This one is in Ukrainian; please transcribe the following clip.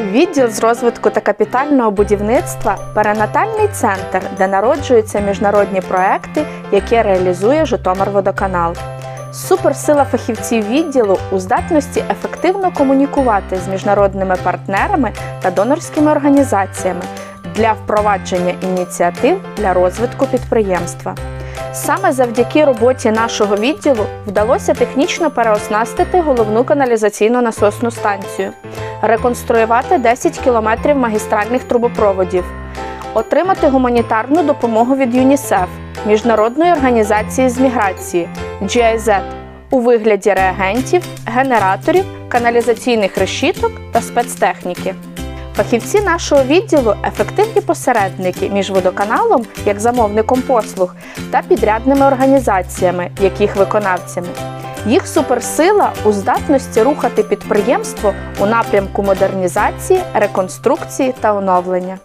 Відділ з розвитку та капітального будівництва перинатальний центр, де народжуються міжнародні проекти, які реалізує Житомирводоканал. Суперсила фахівців відділу у здатності ефективно комунікувати з міжнародними партнерами та донорськими організаціями для впровадження ініціатив для розвитку підприємства. Саме завдяки роботі нашого відділу вдалося технічно переоснастити головну каналізаційну насосну станцію, реконструювати 10 кілометрів магістральних трубопроводів, отримати гуманітарну допомогу від ЮНІСЕФ, Міжнародної організації з міграції GIZ у вигляді реагентів, генераторів, каналізаційних решіток та спецтехніки. Фахівці нашого відділу ефективні посередники між водоканалом як замовником послуг та підрядними організаціями, як їх виконавцями. Їх суперсила у здатності рухати підприємство у напрямку модернізації, реконструкції та оновлення.